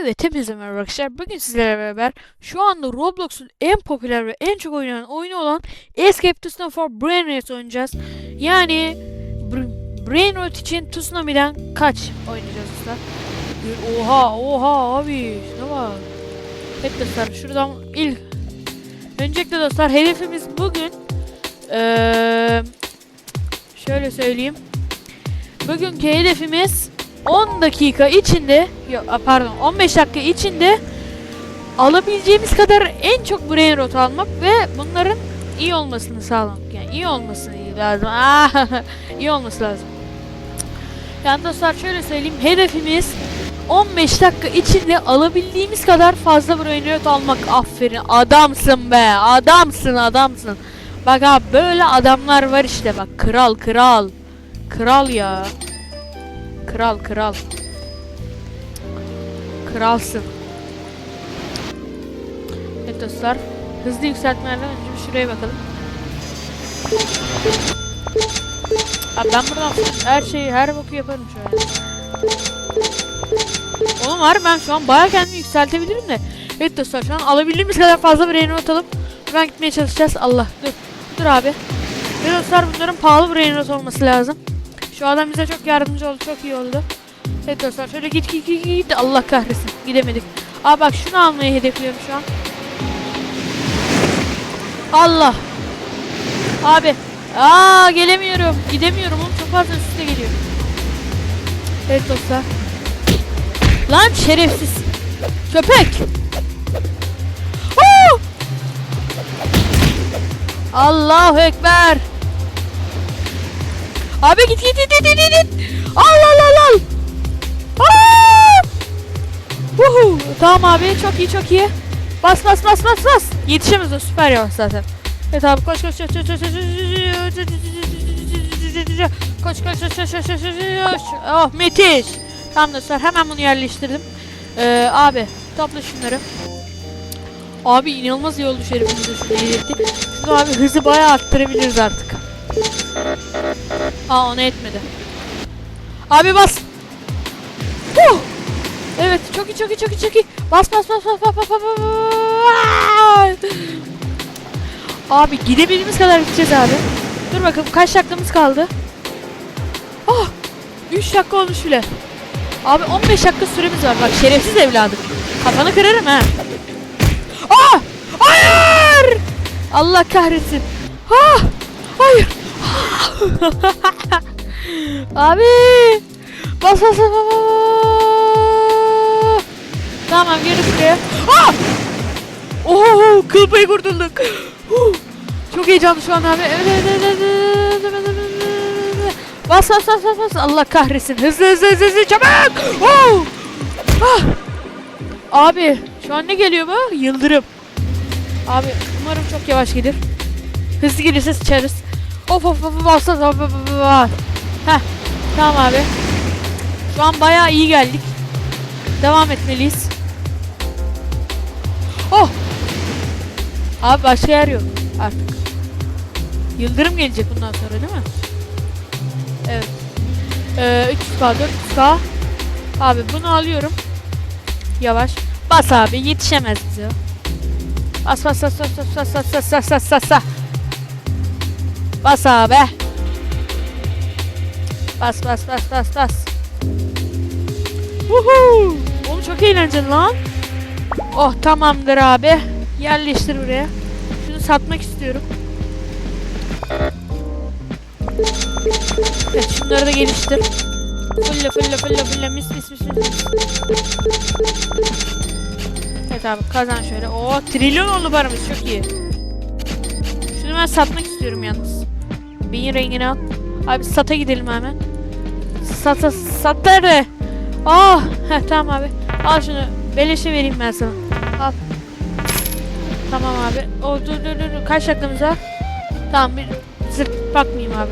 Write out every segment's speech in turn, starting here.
Evet hepinize merhaba arkadaşlar. Bugün sizlerle beraber şu anda Roblox'un en popüler ve en çok oynanan oyunu olan Escape Snow for Brain Rot oynayacağız. Yani Br- Brain Rot için Tsunami'den kaç oynayacağız usta? Oha oha abi şuna bak. Evet dostlar şuradan ilk Öncelikle dostlar hedefimiz bugün eee şöyle söyleyeyim. Bugünkü hedefimiz 10 dakika içinde yok a, pardon 15 dakika içinde alabileceğimiz kadar en çok brain rot almak ve bunların iyi olmasını sağlamak. Yani iyi olması lazım. Ah, iyi olması lazım. Yani dostlar şöyle söyleyeyim hedefimiz 15 dakika içinde alabildiğimiz kadar fazla brain rot almak. Aferin adamsın be adamsın adamsın. Bak abi böyle adamlar var işte bak kral kral. Kral ya. Kral kral. Kralsın. Evet dostlar. Hızlı yükseltmelerden önce bir şuraya bakalım. Abi ben buradan her şeyi her boku yaparım şu an. Oğlum var ben şu an bayağı kendimi yükseltebilirim de. Evet dostlar şu an alabildiğimiz kadar fazla bir not alıp buradan gitmeye çalışacağız. Allah dur. Dur abi. Ve dostlar bunların pahalı bir not olması lazım. Şu adam bize çok yardımcı oldu. Çok iyi oldu. Evet dostlar şöyle git git git git. Allah kahretsin. Gidemedik. Aa bak şunu almayı hedefliyorum şu an. Allah. Abi. Aa gelemiyorum. Gidemiyorum. Oğlum çok fazla üst üste geliyor. Evet dostlar. Lan şerefsiz. Köpek. Oo! Allahu Ekber. Abi git git git git git git. Al al al al. Aa! Uhu. Tamam abi çok iyi çok iyi. Bas bas bas bas bas. Yetişemez o süper yavaş zaten. Evet abi koş koş koş koş koş koş koş koş koş koş koş koş Oh müthiş. Tamam dostlar hemen bunu yerleştirdim. Ee, abi topla şunları. Abi inanılmaz iyi oldu şunu iletti. Şunu abi hızı bayağı arttırabiliriz artık. Aa ona etmedi. Abi bas. Huh! Evet çok iyi çok iyi çok iyi çok iyi. Bas bas bas bas bas bas bas bas. Abi gidebildiğimiz kadar gideceğiz abi. Dur bakalım kaç dakikamız kaldı. Oh! 3 dakika olmuş bile. Abi 15 dakika süremiz var. Bak şerefsiz evladım. Kafanı kırarım ha. Ah! Hayır! Allah kahretsin. Ah! Hayır. Abi! Bas bas bas bas. Tamam geri buraya. Ah! Oo, kıl payı kurtulduk. Çok heyecanlı şu an abi. Bas bas bas bas bas. Allah kahretsin. Hızlı hızlı hızlı, hızlı çabuk. Oh! Ah! Abi şu an ne geliyor bu? Yıldırım. Abi umarım çok yavaş gelir. Hızlı gelirse sıçarız. Of of of bas bas bas bas bas, bas. Heh tamam abi. Şu an bayağı iyi geldik. Devam etmeliyiz. Oh! Abi başka yer yok artık. Yıldırım gelecek bundan sonra değil mi? Evet. Ee, 300k 400k. Abi bunu alıyorum. Yavaş. Bas abi yetişemez bize. Bas bas bas bas bas bas bas bas bas bas bas bas. Abi. Bas bas bas bas bas. Woohoo! Oğlum çok eğlenceli lan. Oh tamamdır abi. Yerleştir buraya. Şunu satmak istiyorum. Evet şunları da geliştir. Fulle fulle fulle fulle mis mis mis mis. Evet abi kazan şöyle. Oo trilyon oldu paramız çok iyi. Şunu ben satmak istiyorum yalnız. Beyin rengini al. Abi sata gidelim hemen. Sat sat nerede? Ah, heh, tamam abi. Al şunu. Beleşe vereyim ben sana. Al. Tamam abi. O dur dur dur. Kaç dakikamız var? Tamam bir zırt bakmayayım abi.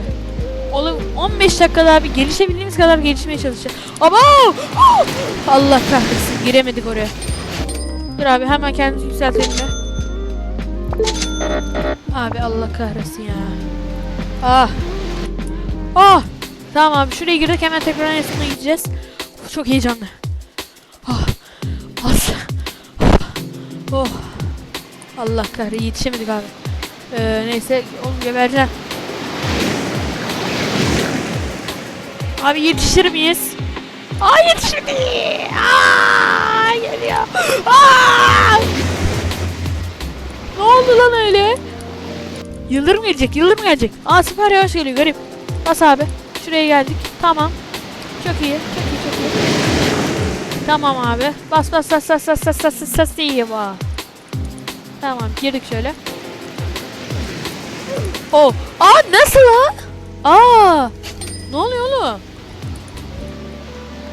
Oğlum 15 dakikada abi gelişebildiğimiz kadar gelişmeye çalışacağız. Ama Oh! Allah kahretsin giremedik oraya. Dur abi hemen kendimizi yükseltelim de. Abi Allah kahretsin ya. Ah. Ah. Tamam abi şuraya girdik hemen tekrar sonuna gideceğiz. Uf, çok heyecanlı. Ah. Oh. Allah kahretsin yetişemedik abi. Ee, neyse oğlum gebereceğim. Abi yetişir miyiz? Aa yetişmedi. Aa geliyor. Aa! Yıldırım gelecek, yıldırım gelecek. Aa süper yavaş geliyor garip. Bas abi. Şuraya geldik. Tamam. Çok iyi, çok iyi, çok iyi. Tamam abi. Bas bas bas bas bas bas bas bas bas iyi va. Tamam girdik şöyle. Oh. Aa nasıl lan? Aa. Ne oluyor oğlum?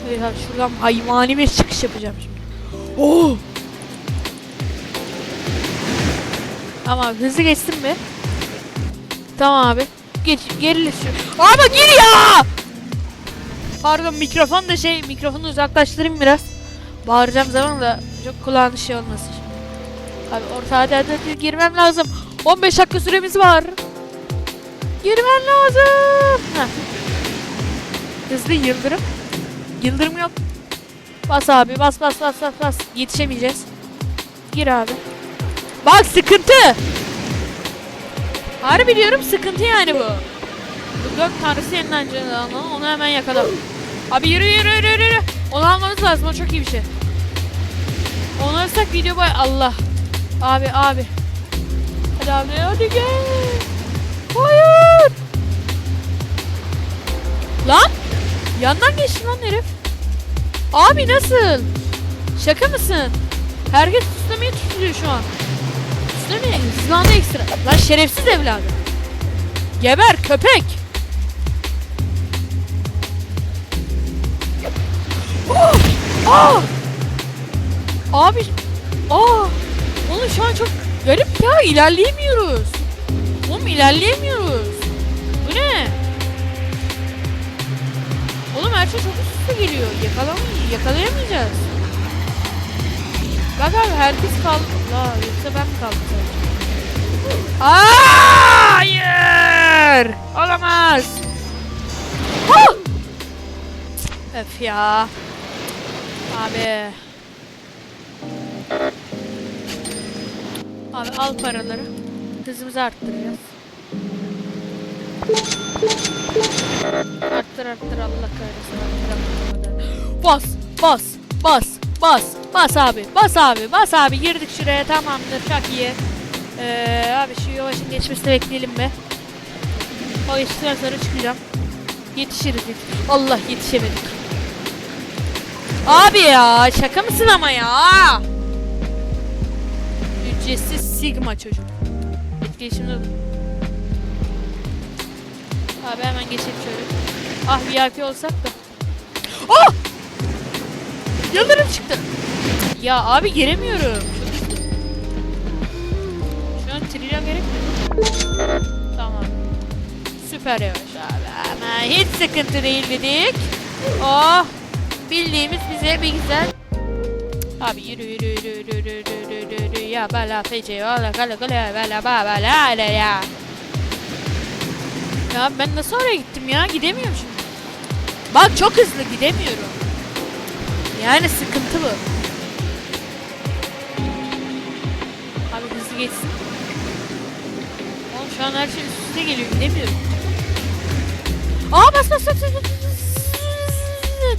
Evet abi şuradan hayvani bir çıkış yapacağım şimdi. Oh. Tamam hızlı geçsin mi? Tamam abi. Geç gerilir şu. Ama gir ya! Pardon mikrofon da şey mikrofonu uzaklaştırayım biraz. Bağıracağım zaman da çok kulağın şey olmasın. Abi orta hadi hadi, hadi girmem lazım. 15 dakika süremiz var. Girmem lazım. Heh. Hızlı yıldırım. Yıldırım yok. Bas abi bas bas bas bas bas. Yetişemeyeceğiz. Gir abi. Bak sıkıntı. Harbi diyorum sıkıntı yani bu. Gök tanrısı yenileneceğini anladın onu hemen yakala. Abi yürü yürü yürü yürü. Onu almamız lazım o çok iyi bir şey. Onu alırsak video boy Allah. Abi abi. Hadi abi hadi gel. Hayır. Lan. Yandan geçti lan herif. Abi nasıl? Şaka mısın? Herkes tsunami'ye tutuluyor şu an. Tsunami hızlandı ekstra. Lan şerefsiz evladım. Geber köpek. Oh! Ah! Abi. Aa! Oğlum şu an çok garip ya ilerleyemiyoruz. Oğlum ilerleyemiyoruz. Bu ne? Oğlum her şey çok üst üste geliyor. Yakalamayı yakalayamayacağız. Bak abi herkes kaldı. La yoksa ben mi kaldım sadece? Hayır! Olamaz. Ah! Öf ya. Abi. Abi al paraları. Hızımızı arttıracağız. Arttır arttır Allah kahretsin arttır arttır. Bas bas bas bas bas abi bas abi bas abi girdik şuraya tamamdır çok iyi. Ee, abi şu yavaşın geçmesini bekleyelim be. O geçtikten sonra çıkacağım. Yetişiriz yetiş- Allah yetişemedik. Abi ya şaka mısın ama ya? Ücretsiz Sigma çocuk. Etkileşimde Abi hemen geçelim şöyle. Ah VIP olsak da. Oh! Yıldırım çıktı. Ya abi giremiyorum. Şu an trila gerek mi? Tamam. Süper yavaş abi. Ama hiç sıkıntı değil dedik. Oh. Bildiğimiz bize bir güzel. Abi yürü yürü yürü yürü yürü yürü yürü yürü. ya bala feci ola kala kala bala bala bala la ya. Ya ben nasıl oraya gittim ya? Gidemiyorum şimdi. Bak çok hızlı gidemiyorum. Yani sıkıntı bu. Geçsin. Oğlum şu an her şey üst üste geliyor. Gidemiyorum. Aa bas bas bas bas. bas.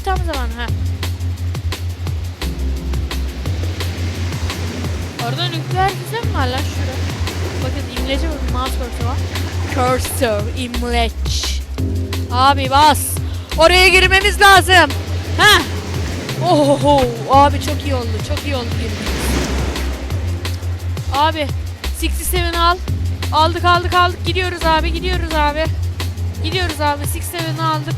Tam zaman ha. Orada nükleer füze mi var lan şurada? Bakın İngilizce bir mouse cursor var. Cursor, imleç. Abi bas. Oraya girmemiz lazım. Ha. Oho, abi çok iyi oldu. Çok iyi oldu girmemiz. Abi 67 al. Aldık aldık aldık. Gidiyoruz abi gidiyoruz abi. Gidiyoruz abi 67 aldık.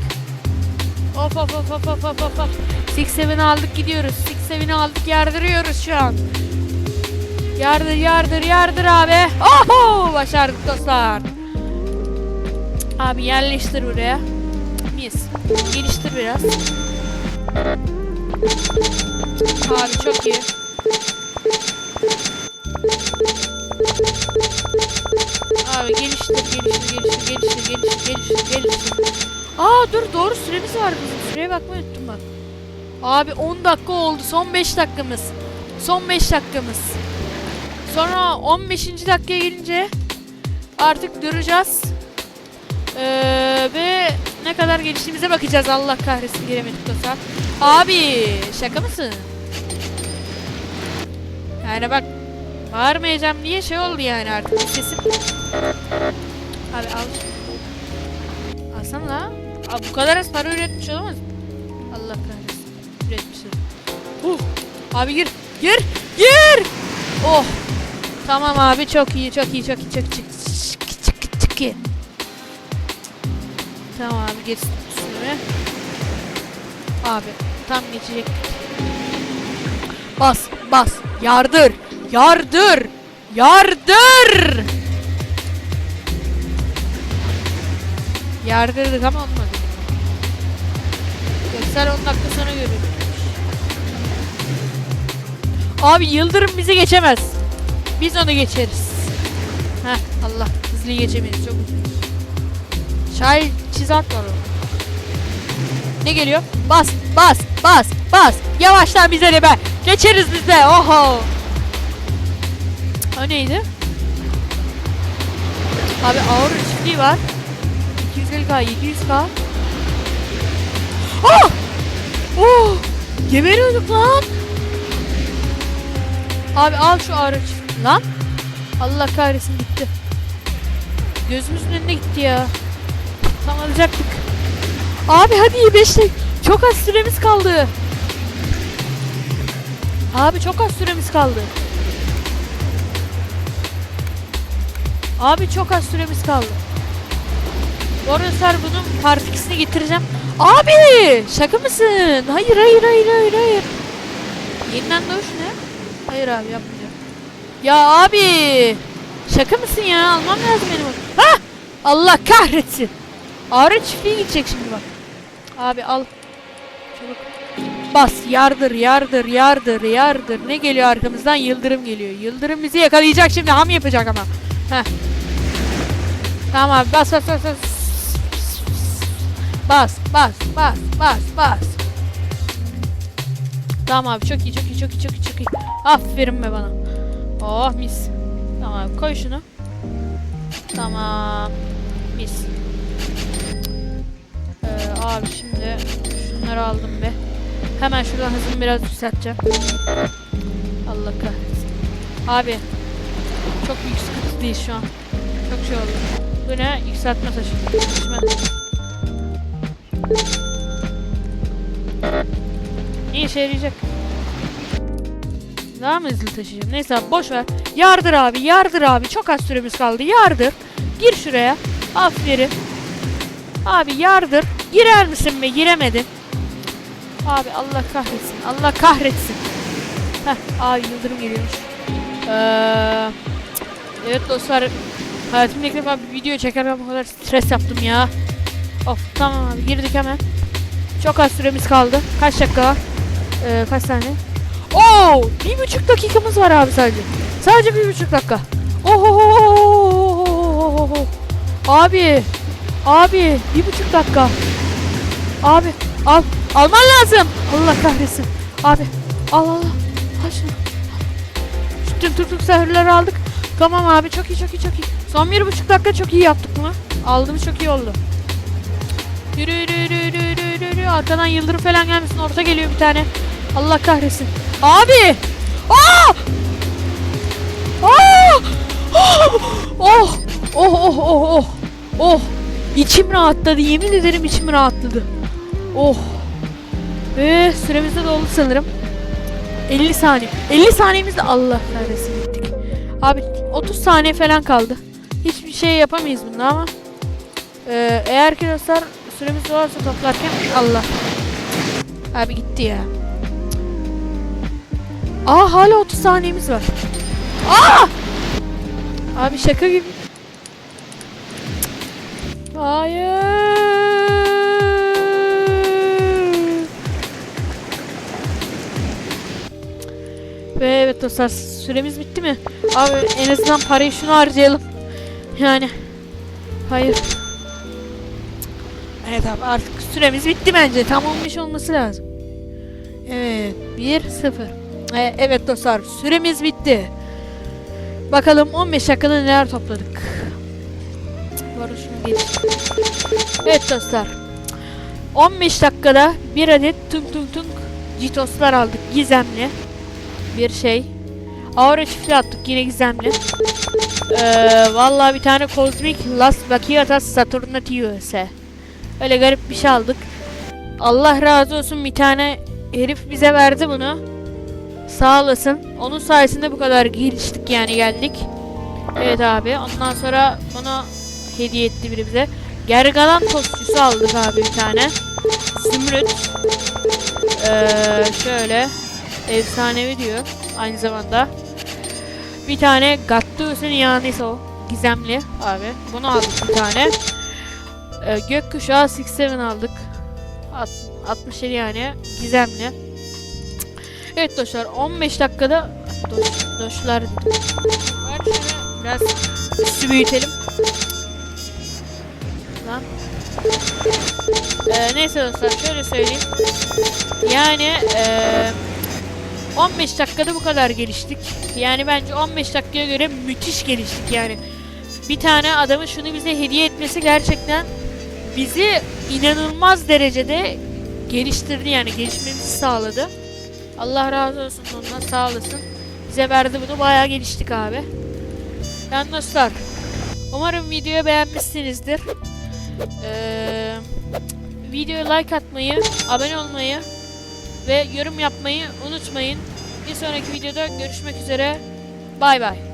Of of of of of of of. 67 aldık gidiyoruz. 67 aldık yardırıyoruz şu an. Yardır yardır yardır abi. Oho başardık dostlar. Abi yerleştir buraya. Mis. Geliştir biraz. Abi çok iyi. Abi geliştir, geliştir, geliştir, geliştir, geliştir, geliştir. Aa dur doğru süremiz var bizim. Süreye bakmayı unuttum bak. Abi 10 dakika oldu. Son 5 dakikamız. Son 5 dakikamız. Sonra 15. dakikaya gelince artık duracağız. Ee, ve ne kadar geliştiğimize bakacağız. Allah kahretsin giremedik dostlar. Abi şaka mısın? Yani bak bağırmayacağım diye şey oldu yani artık sesim. Abi al. Alsana la. Abi bu kadar az para üretmiş olamaz. mı? Allah kahretsin. Üretmişsin. Uh. Abi gir. Gir. Gir. Oh. Tamam abi çok iyi çok iyi çok iyi çok iyi. Çık çık çık çık. Tamam abi geç üstüne. Abi tam geçecek. Bas bas. Yardır. Yardır. Yardır. Yardırdık ama olmadı. Göster 10 dakika sonra görürüm. Abi Yıldırım bizi geçemez. Biz onu geçeriz. Heh Allah hızlı geçemeyiz çok. Şahin çizat var orada. Ne geliyor? Bas bas bas bas. Yavaştan bize de be. Geçeriz biz de. Oho. O neydi? Abi ağır çiftliği var. 250k 700k. Oh! Oh! Geberiyorduk lan. Abi al şu çiftliği lan. Allah kahretsin gitti. Gözümüzün önüne gitti ya. Tam alacaktık. Abi hadi 5 Çok az süremiz kaldı. Abi çok az süremiz kaldı. Abi çok az süremiz kaldı. Bu Sar bunun part 2'sini getireceğim. Abi şaka mısın? Hayır hayır hayır hayır hayır. Yeniden doğuş ne? Hayır abi yapmayacağım. Ya abi şaka mısın ya? Almam lazım benim. Ha! Allah kahretsin. Ağrı çiftliğe gidecek şimdi bak. Abi al. Çabuk. Bas yardır yardır yardır yardır. Ne geliyor arkamızdan? Yıldırım geliyor. Yıldırım bizi yakalayacak şimdi. Ham yapacak ama. Heh. Tamam abi bas bas bas bas. Bas bas bas bas bas. Tamam abi çok iyi çok iyi çok iyi çok iyi çok iyi. Aferin be bana. Oh mis. Tamam abi koy şunu. Tamam. Mis. Ee, abi şimdi şunları aldım be. Hemen şuradan hızımı biraz yükselteceğim. Allah kahretsin. Abi çok büyük sıkıntı şu an. Çok şey oldu. Bu ne? Yükseltme taşı. Yükseltme Ne işe yarayacak? Daha mı hızlı taşıyacağım? Neyse abi boş ver. Yardır abi, yardır abi. Çok az süremiz kaldı. Yardır. Gir şuraya. Aferin. Abi yardır. Girer misin be? Giremedin. Abi Allah kahretsin. Allah kahretsin. Heh, abi yıldırım geliyormuş. Ee, evet dostlar. Hayatımda ilk defa bir video çekerken bu kadar stres yaptım ya. Of tamam abi girdik hemen. Çok az süremiz kaldı. Kaç dakika? Ee, kaç saniye? Oo, bir buçuk dakikamız var abi sadece. Sadece bir buçuk dakika. Oho. Abi. Abi bir buçuk dakika. Abi al. Alman lazım. Allah kahretsin. Abi al al al. Şunu. Şu tüm tuk sahurları aldık. Tamam abi çok iyi çok iyi çok iyi. Son bir buçuk dakika çok iyi yaptık mı? Aldığımız çok iyi oldu. Yürü yürü yürü yürü yürü yürü. Arkadan yıldırım falan gelmesin. Orta geliyor bir tane. Allah kahretsin. Abi! Aa! Aa! Oh! Oh! Oh oh oh oh. İçim rahatladı. Yemin ederim içim rahatladı. Oh! Ve süremiz de doldu sanırım. 50 saniye. 50 saniyemizde Allah kahretsin gittik. Abi 30 saniye falan kaldı. Hiçbir şey yapamayız bunda ama. Ee, eğer ki dostlar süremiz dolarsa toplarken Allah. Abi gitti ya. Aa hala 30 saniyemiz var. Aa! Abi şaka gibi. Hayır. Ve evet dostlar süremiz bitti mi? Abi en azından parayı şunu harcayalım. Yani. Hayır. Evet abi artık süremiz bitti bence. Tam olmuş olması lazım. Evet. 1 0. Ee, evet dostlar süremiz bitti. Bakalım 15 dakikada neler topladık. Var şunu geç. Evet dostlar. 15 dakikada bir adet tung tung tung Citoslar aldık. Gizemli bir şey. Aura çiftli attık yine gizemli. Ee, vallahi bir tane Cosmic Las Vakiatas Saturnatius. Öyle garip bir şey aldık. Allah razı olsun bir tane herif bize verdi bunu. Sağ olasın. Onun sayesinde bu kadar geliştik yani geldik. Evet abi. Ondan sonra bunu hediye etti biri bize. Gergalan tostçusu aldık abi bir tane. Zümrüt. Ee, şöyle. Efsanevi diyor. Aynı zamanda. Bir tane Gattuus'un yanisi o. Gizemli abi. Bunu aldık bir tane. Ee, gökkuşağı 67 aldık. At, 67 yani. Gizemli. Evet dostlar 15 dakikada doş, doşlar biraz üstü büyütelim. Lan. Ee, neyse dostlar şöyle söyleyeyim. Yani ee, 15 dakikada bu kadar geliştik. Yani bence 15 dakikaya göre müthiş geliştik yani. Bir tane adamın şunu bize hediye etmesi gerçekten bizi inanılmaz derecede geliştirdi yani gelişmemizi sağladı. Allah razı olsun ondan sağ olasın. Bize verdi bunu bayağı geliştik abi. Yani dostlar umarım videoyu beğenmişsinizdir. Ee, videoya like atmayı, abone olmayı ve yorum yapmayı unutmayın. Bir sonraki videoda görüşmek üzere. Bay bay.